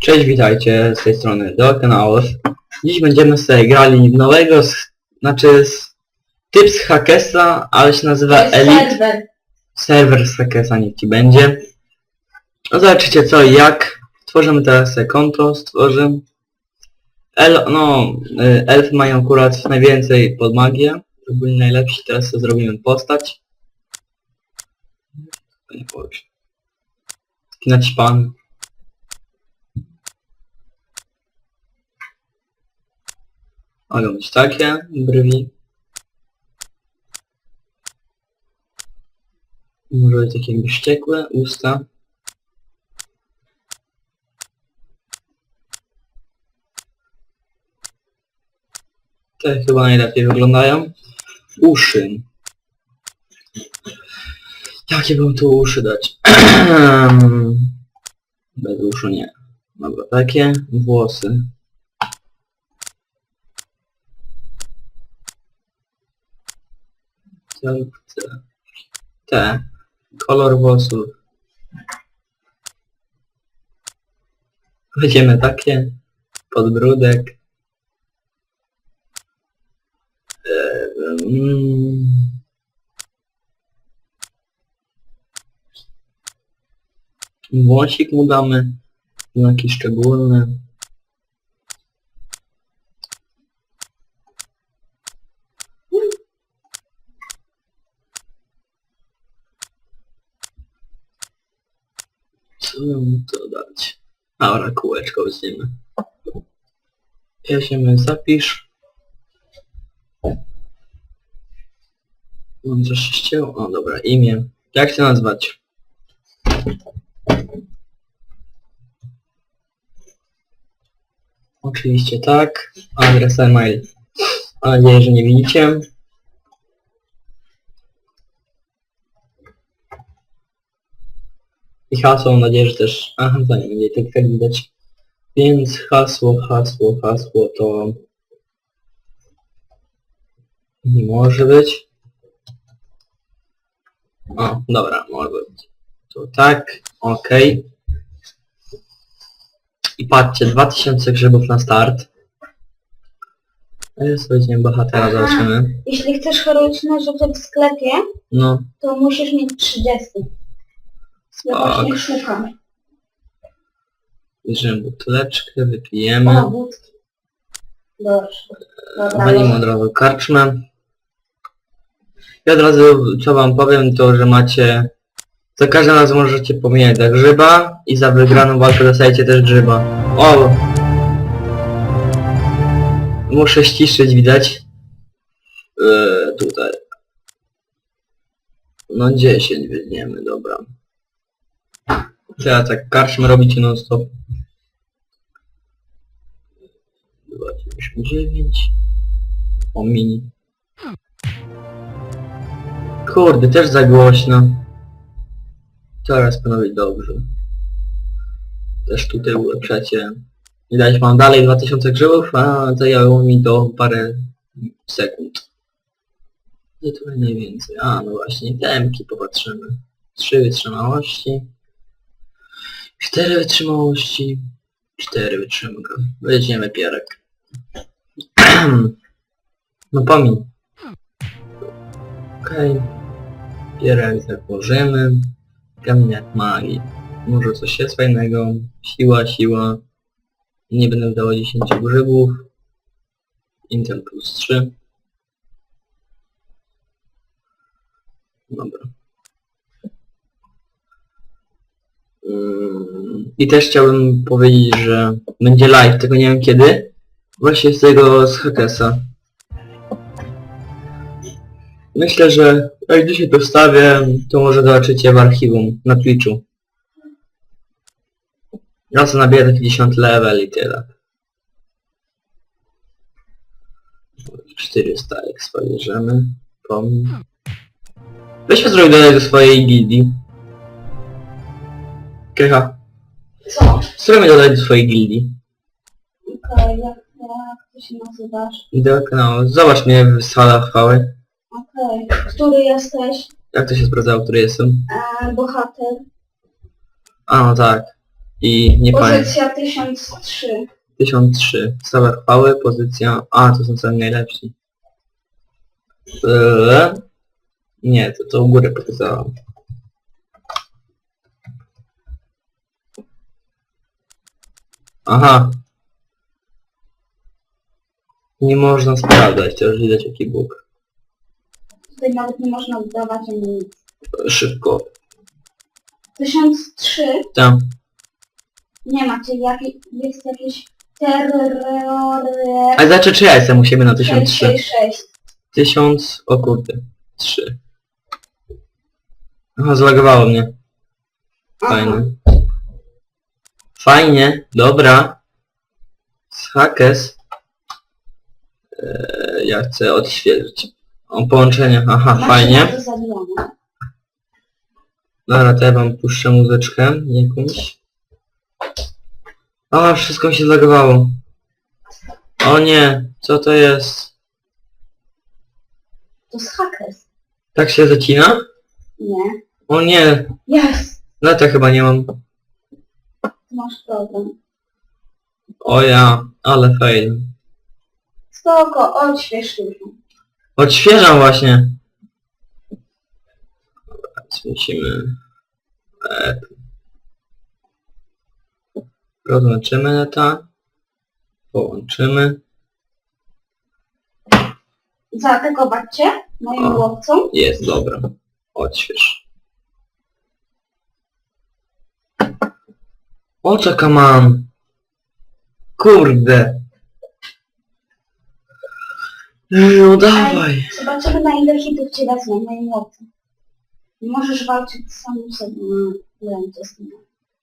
Cześć, witajcie z tej strony do kanałów. Dziś będziemy sobie grali w nowego, z, znaczy z, typ z Hakesa, ale się nazywa To jest Elite. serwer. Serwer z Hakesa niech ci będzie. No zobaczycie co i jak. Tworzymy teraz sobie konto, stworzę. El, no, y, elfy mają akurat najwięcej pod magię. To byli najlepsi, teraz sobie zrobimy postać. Nie powiem. Taki naćpany. Mogą być takie brwi. Może być takie wściekłe, usta. Te chyba najlepiej wyglądają. Uszy. Jakie bym tu uszy dać? Bez uszu nie. Dobra, takie. Włosy. Te. te. Kolor włosów. Weźmiemy takie. Podbródek. Mm. Włosik mu damy. Jakiś szczególny. To dać? Dobra, kółeczko weźmiemy. Jedziemy, zapisz. Mam coś się? O, dobra, imię. Jak się nazwać? Oczywiście tak. Adres e-mail. Mam nadzieję, że nie widzicie. I hasło mam nadzieję, że też... Aha, to nie będzie tak jak widać. Więc hasło, hasło, hasło to... Nie może być. O, dobra, może być. To tak, okej. I patrzcie, 2000 grzybów na start. A ja sobie bohatera, zobaczymy. Jeśli chcesz heroiczne rzeczy w sklepie, No, to musisz mieć 30. Ja Tak. właśnie szukam. bierzemy buteleczkę, wypijemy. O, wódki. Dobrze. Dobra, Walimy od razu karczmę. I od razu co wam powiem to, że macie... Za każdym razem możecie pomijać za grzyba i za wygraną walkę dostajecie też grzyba. O! Muszę ściszyć, widać. Eee, tutaj. No 10 weźmiemy, dobra. Teraz tak karczmy robicie non stop. 299. O mini. Kurde, też za głośno. Teraz być dobrze. Też tutaj ulepszacie. Widać mam dalej 2000 grzybów, a zajęło mi to parę sekund. Gdzie tutaj najwięcej? A, no właśnie, temki popatrzymy. 3 wytrzymałości. 4 wytrzymałości. 4 wytrzymka. Weźmiemy pierek. no pomin. Okej. Pierek założymy. Kamieniak magii. Może coś jest fajnego. Siła, siła. Nie będę dawał 10 grzybów. Intel plus 3. Dobra. I też chciałbym powiedzieć, że będzie live, tylko nie wiem kiedy. Właśnie z tego z Hakesa. Myślę, że jak dzisiaj to wstawię, to może zobaczycie w archiwum na Twitchu. Ja co nabiję taki 10 level i tyle. 400 expa bierzemy. Pomni. Weźmy zrobić dodać do swojej gildii. Krycha. Co? Spróbujmy dodać do swojej gildii. Okej, jak, jak ty się nazywasz? Idę kanału. Zobacz mnie w salach chwały. Okej. Który jesteś? Jak to się sprawdzało, który jestem? E, bohater. A no tak. I nie pamiętam. Pozycja 1003. 1003. Stała chwały, pozycja... A, to są sami najlepsi. Eee, nie, to, to u góry pokazałam. Aha. Nie można sprawdzać, to już widać jaki bóg. Tutaj nawet nie można dodawać ani nic. Szybko. 1003. Tam. Nie macie, jak, jest jakieś terror... A znaczy czy ja jestem u siebie na 1003? 666. 1000... O kurde. 3. Aha, zlagowało mnie. Fajne. Fajnie, dobra. Z Hackes. Eee, ja chcę odświeżyć. O połączenie, aha, fajnie. Dobra, to ja wam puszczę muzyczkę jakąś. O, wszystko mi się zlagowało. O nie, co to jest? To z hackers. Tak się zacina? Nie. O nie, Jest! no to chyba nie mam. Tu masz problem. O ja, ale fail. Spoko, odśwież już. Odświeżam właśnie. Dobra, Teraz musimy... E, rozłączymy neta. Połączymy. Zaatakować cię moim łowcą. Jest, dobra. Odśwież. O, czeka mam. Kurde. No dawaj. Zobaczymy na ile hitów cię wezmę moim łowcą. Nie możesz walczyć z samym sobą. No, wiem, co z tym.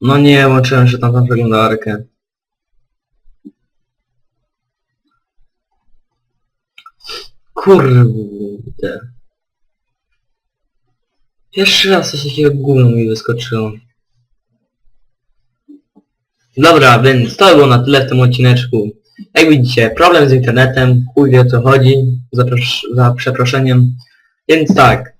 No nie, łączyłem się tam na przeglądarkę. Kurde. Pierwszy raz coś takiego gówno mi wyskoczyło. Dobra, więc to było na tyle w tym odcineczku. Jak widzicie, problem z internetem, chuj wie o co chodzi, za, za przeproszeniem. Więc tak,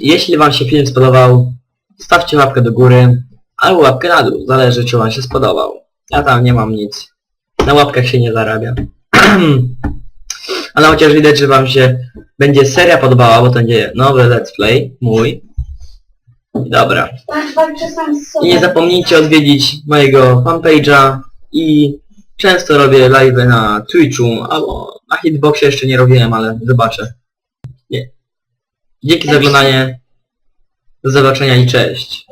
jeśli wam się film spodobał, stawcie łapkę do góry, albo łapkę na dół, zależy czy wam się spodobał. Ja tam nie mam nic. Na łapkach się nie zarabia. Ale chociaż widać, że wam się będzie seria podobała, bo to będzie nowy let's play, mój. Dobra. I nie zapomnijcie odwiedzić mojego fanpage'a i często robię live na Twitchu, albo na Hitboxie jeszcze nie robiłem, ale zobaczę. Nie. Dzięki za oglądanie. Do zobaczenia i cześć.